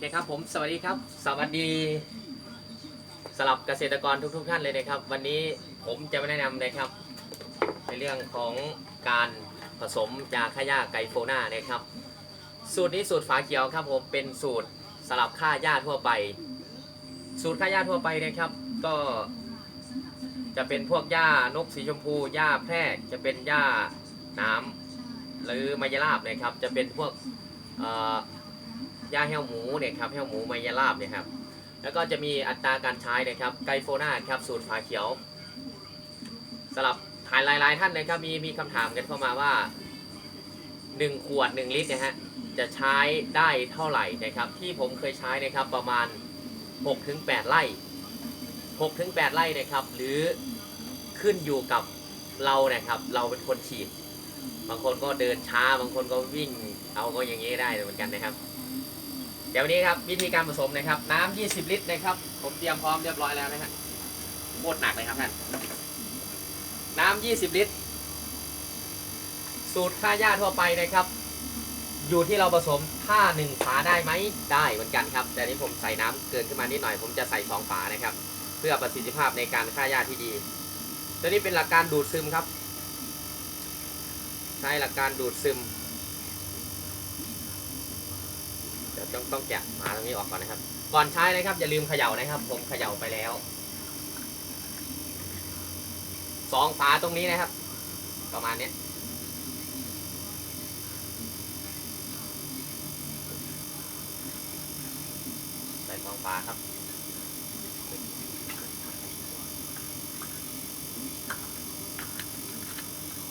เคครับผมสวัสดีครับ สวัสดีสำหรับเกษตรกรทุก ๆ ท่านเลยนะครับ วันนี้ผมจะมาแนะนำนะครับ ในเรื่องของการผสมยาฆ่าหญ้าไกโฟนานะครับ สูตรนี้สูตรฝาเขียวครับผมเป็นสูตรสลับฆ่าหญ้าทั่วไป สูตรฆ่าหญ้าทั่วไปนะครับ ก็จะเป็นพวกหญ้านกสีชมพูหญ้าแพรกจะเป็นหญ้าน้ำหรือมายราบนะครับ จะเป็นพวกเอ่อ ยาแห้วหมูเนี่ยครับแห้วหมูไมยายราบเนี่ยครับแล้วก็จะมีอัตราการใช้นะครับไกโฟนาครับสูตรฝาเขียวสำหรับถ่ายหลาย ๆ ท่านนะครับมีมีคำถามกันเข้ามาว่า 1 ขวด 1 ลิตรนะฮะจะใช้ได้เท่าไหร่นะครับ ที่ผมเคยใช้นะครับประมาณ 6-8 ไร่ 6-8 ไร่นะครับ หรือขึ้นอยู่กับเรานะครับ เราเป็นคนฉีด บางคนก็เดินช้า บางคนก็วิ่ง เอาก็อย่างนี้ได้เหมือนกันนะครับ เดี๋ยววันนี้ครับวิธีการผสมนะครับ น้ำ 20 ลิตรนะครับ ผมเตรียมพร้อมเรียบร้อยแล้วนะฮะโคตรหนักเลยครับท่านน้ำ 20 ลิตร สูตรค่าหญ้าทั่วไปนะครับ อยู่ที่เราผสมถ้าหนึ่งฝาได้ไหมได้เหมือนกันครับ แต่นี้ผมใส่น้ำเกินขึ้นมานิดหน่อย ผมจะใส่สองฝานะครับ เพื่อประสิทธิภาพในการฆ่าหญ้าที่ดีตัวนี้เป็นหลักการดูดซึมครับ ใช้หลักการดูดซึม เดี๋ยวต้องต้องแกะหมาตรงนี้ออกก่อนนะครับ ก่อนใช้นะครับ อย่าลืมเขย่านะครับ ผมเขย่าไปแล้วสองฝาตรงนี้นะครับ ประมาณนี้ใส่สองฝาครับ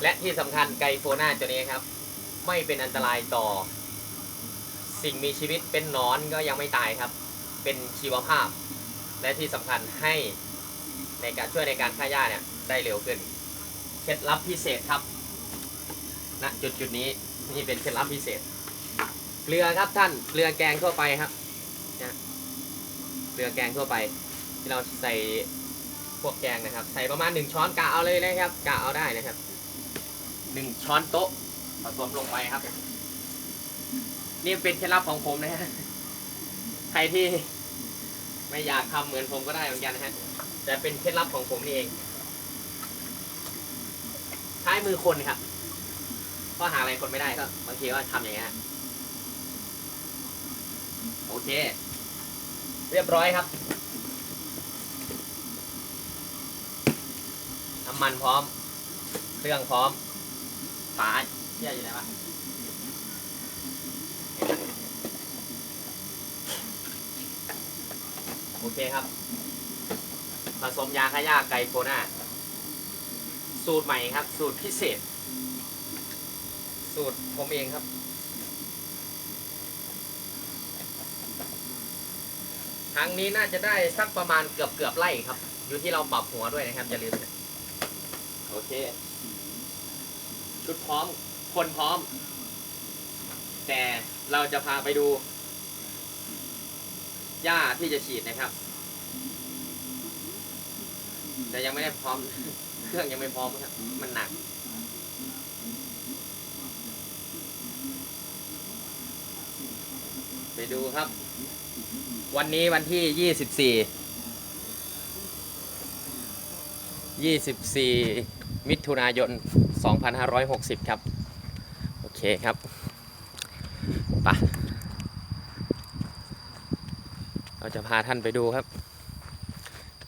และที่สำคัญไกโฟน่าตัวนี้ครับ ไม่เป็นอันตรายต่อ สิ่งมีชีวิตเป็นนอนก็ยังไม่ตายครับ เป็นชีวภาพ และที่สำคัญให้ในการช่วยในการฆ่าหญ้าเนี่ยได้เร็วขึ้น เคล็ดลับพิเศษครับณจุดจุดนี้นี่เป็นเคล็ดลับพิเศษ เกลือครับท่าน เกลือแกงทั่วไปครับนะเกลือแกงทั่วไป ที่เราใส่พวกแกงนะครับ ใส่ประมาณหนึ่งช้อนกะเอาเลยนะครับกะเอาได้นะครับหนึ่งช้อนโต๊ะผสมลงไปครับ นี่เป็นเคล็ดลับของผมนะฮะ ใครที่ไม่อยากทำเหมือนผมก็ได้เหมือนกันนะฮะ แต่เป็นเคล็ดลับของผมนี่เอง ใช้มือคนครับก็หาอะไรคนไม่ได้ก็บางทีก็ทำอย่างเงี้ยโอเค เรียบร้อยครับ น้ำมันพร้อม เครื่องพร้อม ฝาเชื่ออยู่ไหนวะ โอเคครับ ผสมยาฆ่าหญ้าไกโฟนาสูตรใหม่ครับ สูตรพิเศษ สูตรผมเองครับ ครั้งนี้น่าจะได้สักประมาณเกือบเกือบไร่ครับ อยู่ที่เราปรับหัวด้วยนะครับอย่าลืมนะโอเค ชุดพร้อม คนพร้อม แต่เราจะพาไปดู หญ้าที่จะฉีดนะครับ แต่ยังไม่ได้พร้อม เครื่องยังไม่พร้อมครับ มันหนัก ไปดูครับ วันนี้วันที่ยี่สิบสี่ยี่สิบสี่มิถุนายนสองพันห้าร้อยหกสิบครับ โอเคครับ ไป เราจะพาท่านไปดูครับ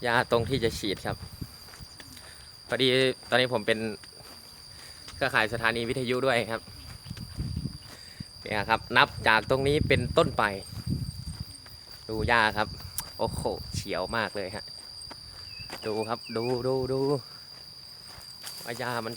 ยาตรงที่จะฉีดครับพอดีตอนนี้ผมเป็นเครือข่ายสถานีวิทยุด้วยครับเนี่ยครับ นับจากตรงนี้เป็นต้นไป ดูยาครับ โอ้โหเฉียวมากเลยฮะดูครับดูดูดูว่ายามัน